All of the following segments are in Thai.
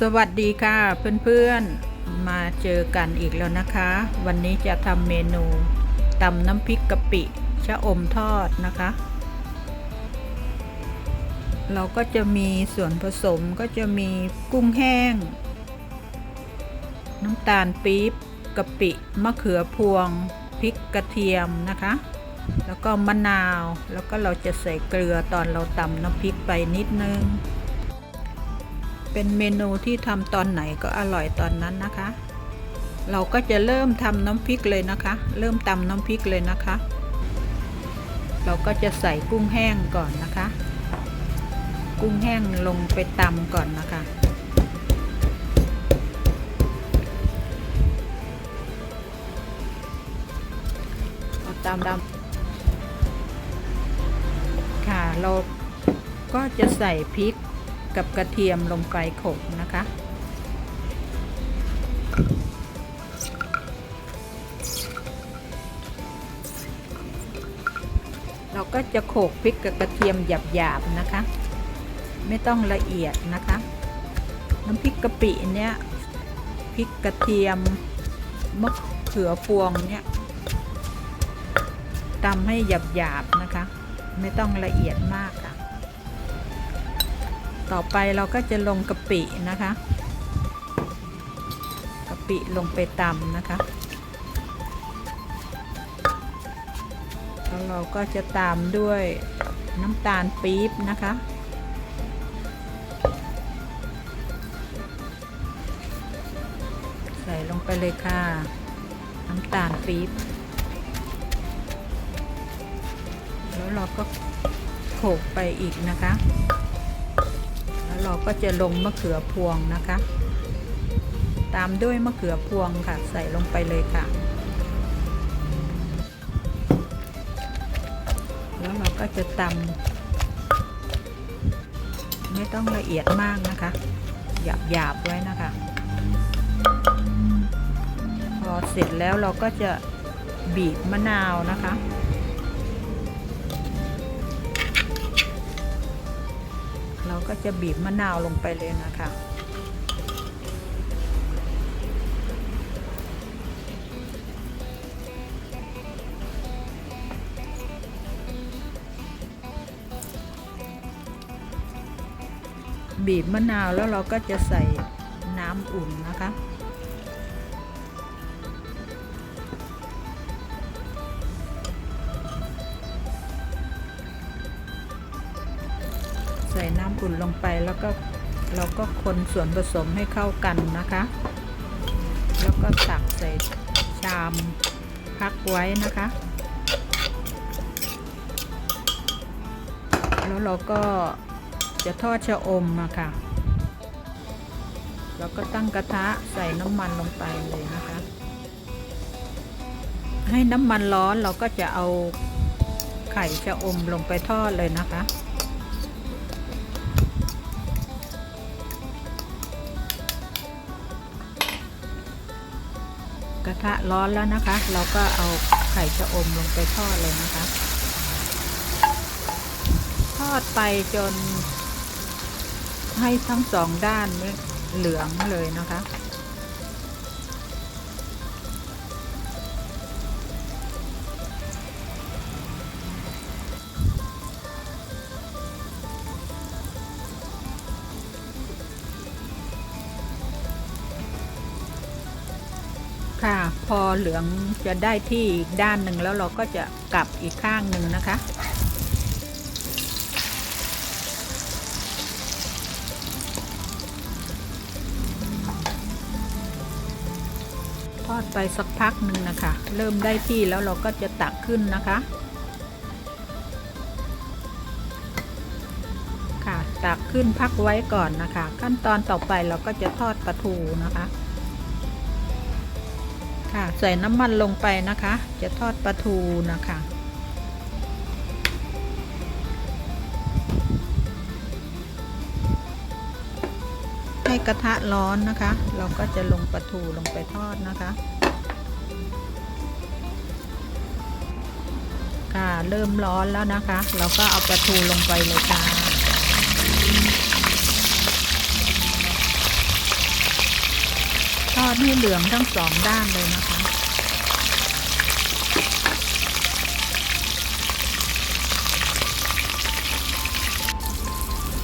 สวัสดีค่ะเพื่อนๆ มาเจอกันอีกแล้วนะคะ วันนี้จะทำเมนูตำน้ำพริกกะปิชะอมทอดนะคะ เราก็จะมีส่วนผสมก็จะมีกุ้งแห้ง น้ำตาลปี๊บกะปิมะเขือพวงพริกกระเทียมนะคะ แล้วก็มะนาวแล้วก็เราจะใส่เกลือตอนเราตำน้ำพริกไปนิดนึง เป็นเมนูที่ทำตอนไหนก็อร่อยตอนนั้นนะคะ เราก็จะเริ่มทำน้ำพริกเลยนะคะ เริ่มตำน้ำพริกเลยนะคะ เราก็จะใส่กุ้งแห้งก่อนนะคะ กุ้งแห้งลงไปตำก่อนนะคะเอาตำดำค่ะ เราก็จะใส่พริก กับกระเทียมลงไปโขลกนะคะ เราก็จะโขลกพริกกับกระเทียมหยาบๆนะคะ ไม่ต้องละเอียดนะคะ น้ำพริกกะปิเนี้ยพริกกระเทียมมะเขือพวงเนี้ยตำให้หยาบๆนะคะ ไม่ต้องละเอียดมาก ต่อไปเราก็จะลงกะปินะคะกะปิลงไปตำนะคะ แล้วเราก็จะตามด้วยน้ำตาลปี๊บนะคะใส่ลงไปเลยค่ะ น้ำตาลปี๊บแล้วเราก็โขลกไปอีกนะคะ เราก็จะลงมะเขือพวงนะคะ ตามด้วยมะเขือพวงค่ะ ใส่ลงไปเลยค่ะ แล้วเราก็จะตำไม่ต้องละเอียดมากนะคะ หยาบหยาบๆไว้นะคะ พอเสร็จแล้วเราก็จะบีบมะนาวนะคะ ก็จะบีบมะนาวลงไปเลยนะคะบีบมะนาวแล้วเราก็จะใส่น้ำอุ่นนะคะ ใส่น้ำอุ่นลงไปแล้วก็เราก็คนส่วนผสมให้เข้ากันนะคะ แล้วก็ตักใส่ชามพักไว้นะคะ แล้วเราก็จะทอดชะอมอะค่ะแล้วก็ตั้งกระทะใส่น้ำมันลงไปเลยนะคะ ให้น้ำมันร้อนเราก็จะเอาไข่ชะอมลงไปทอดเลยนะคะ กระทะร้อนแล้วนะคะ เราก็เอาไข่ชะอมลงไปทอดเลยนะคะ ทอดไปจนให้ทั้งสองด้านนี่เหลืองเลยนะคะ ค่ะ พอเหลืองจะได้ที่อีกด้านหนึ่งแล้วเราก็จะกลับอีกข้างหนึ่งนะคะ ทอดไปสักพักหนึ่งนะคะ เริ่มได้ที่แล้วเราก็จะตักขึ้นนะคะค่ะตักขึ้นพักไว้ก่อนนะคะ ขั้นตอนต่อไปเราก็จะทอดปลาทูนะคะ ค่ะ ใส่น้ำมันลงไปนะคะ จะทอดปลาทูนะคะ ให้กระทะร้อนนะคะ เราก็จะลงปลาทูลงไปทอดนะคะ ค่ะเริ่มร้อนแล้วนะคะ เราก็เอาปลาทูลงไปเลยค่ะ ดให้เหลืองทั้งสองด้านเลยนะคะ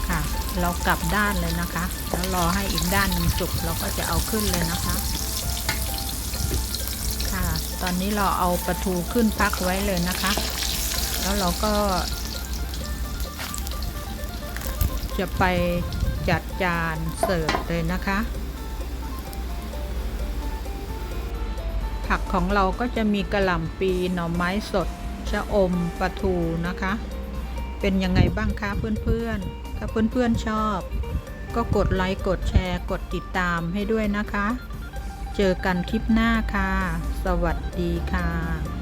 ค่ะ เรากลับด้านเลยนะคะ แล้วรอให้อีกด้านนึงสุกเราก็จะเอาขึ้นเลยนะคะ ค่ะ ตอนนี้เราเอาปลาทูขึ้นพักไว้เลยนะคะ แล้วเราก็ จะไปจัดจานเสิร์ฟเลยนะคะ ผักของเราก็จะมีกระหล่ำปีหน่อไม้สด ชะอมปลาทูนะคะ เป็นยังไงบ้างคะเพื่อนๆ ถ้าเพื่อนๆชอบ ก็กดไลค์กดแชร์ กดติดตามให้ด้วยนะคะ เจอกันคลิปหน้าค่ะ สวัสดีค่ะ